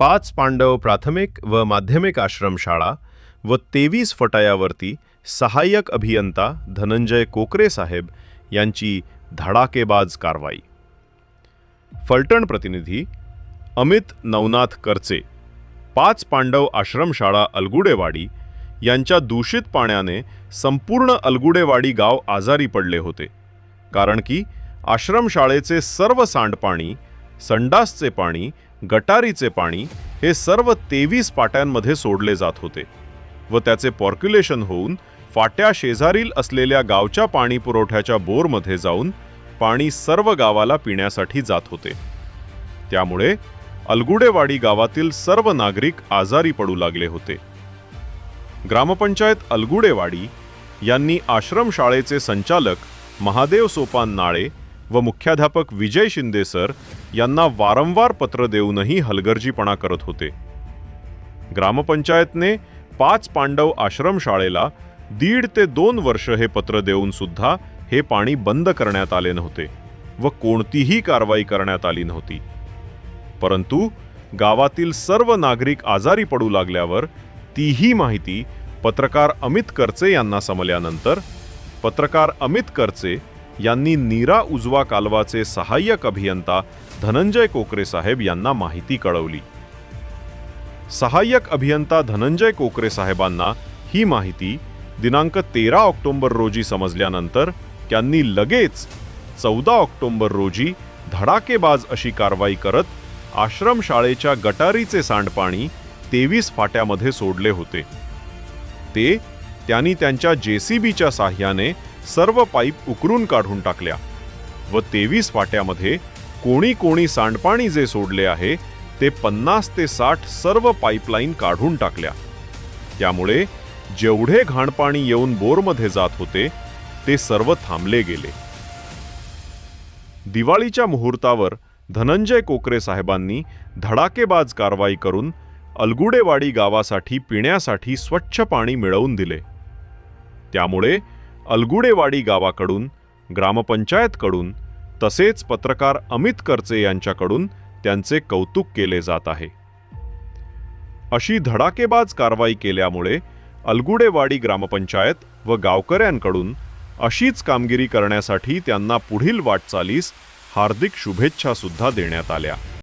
पाच पांडव प्राथमिक व माध्यमिक आश्रमशाळा व तेवीस फटायावरती सहाय्यक अभियंता धनंजय कोकरे साहेब यांची धडाकेबाज कारवाई. फलटण प्रतिनिधी अमित नवनाथ करचे पाच पांडव आश्रमशाळा अलगुडेवाडी यांच्या दूषित पाण्याने संपूर्ण अलगुडेवाडी गाव आजारी पडले होते. कारण की आश्रमशाळेचे सर्व सांडपाणी संडासचे पाणी गटारीचे पाणी हे सर्व तेवीस पाट्यांमध्ये सोडले जात होते व त्याचे पॉर्क्युलेशन होऊन फाट्या शेजारील असलेल्या गावच्या पाणी पुरवठ्याच्या बोरमध्ये जाऊन पाणी सर्व गावाला पिण्यासाठी जात होते. त्यामुळे अलगुडेवाडी गावातील सर्व नागरिक आजारी पडू लागले होते. ग्रामपंचायत अलगुडेवाडी यांनी आश्रमशाळेचे संचालक महादेव सोपान नाळे व मुख्याध्यापक विजय शिंदे सर यांना वारंवार पत्र देऊनही हलगर्जीपणा करत होते. ग्रामपंचायतने पाच पांडव आश्रमशाळेला दीड ते दोन वर्ष हे पत्र देऊन सुद्धा हे पाणी बंद करण्यात आले नव्हते व कोणतीही कारवाई करण्यात आली नव्हती. परंतु गावातील सर्व नागरिक आजारी पडू लागल्यावर तीही माहिती पत्रकार अमित करचे यांना समल्यानंतर पत्रकार अमित करचे यांनी नीरा उजवा कालवाचे सहाय्यक अभियंता धनंजय कोकरे साहेब यांना माहिती कळवली. सहाय्यक अभियंता धनंजय कोकरे साहेबांना ही माहिती दिनांक तेरा ऑक्टोबर रोजी समजल्यानंतर त्यांनी लगेच चौदा ऑक्टोबर रोजी धडाकेबाज अशी कारवाई करत आश्रमशाळेच्या गटारीचे सांडपाणी तेवीस फाट्यामध्ये सोडले होते. ते त्यांनी त्यांच्या जेसीबीच्या साह्याने सर्व पाईप उकरून काढून टाकल्या व तेवीस वाट्यामध्ये कोणी कोणी सांडपाणी जे सोडले आहे ते पन्नास ते साठ सर्व पाईपलाईन काढून टाकल्या. त्यामुळे जेवढे घाणपाणी येऊन बोरमध्ये जात होते ते सर्व थांबले गेले. दिवाळीच्या मुहूर्तावर धनंजय कोकरे साहेबांनी धडाकेबाज कारवाई करून अलगुडेवाडी गावासाठी पिण्यासाठी स्वच्छ पाणी मिळवून दिले. त्यामुळे अलगुडेवाडी गावाकडून ग्रामपंचायतकडून तसेच पत्रकार अमित करचे यांच्याकडून त्यांचे कौतुक केले जात आहे. अशी धडाकेबाज कारवाई केल्यामुळे अलगुडेवाडी ग्रामपंचायत व गावकऱ्यांकडून अशीच कामगिरी करण्यासाठी त्यांना पुढील वाटचालीस हार्दिक शुभेच्छासुद्धा देण्यात आल्या.